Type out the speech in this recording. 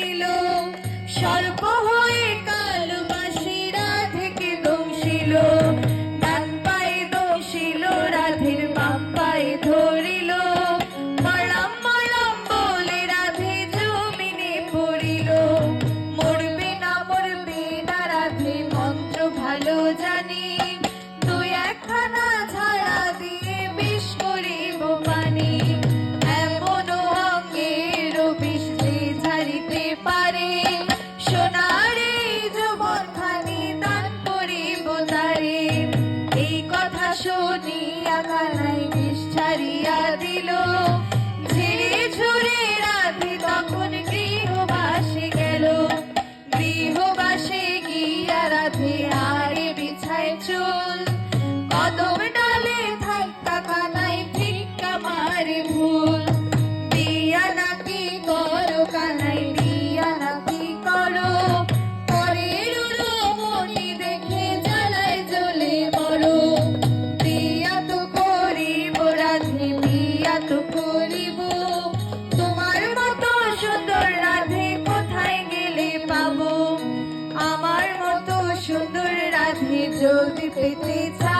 ছিল স্বল্প মারাম বলে রাধে জমিনে পড়িল। মরবে না মরবে না রাধে, মন্ত্র ভালো জানি। তুই একখানা ছাড়িয়া দিল। ঝিলি ঝুরে রাধি তখন গৃহবাসে গেল। গৃহবাসে গিয়া রাধে আরে বিছায় চল। Don't be pretty tight.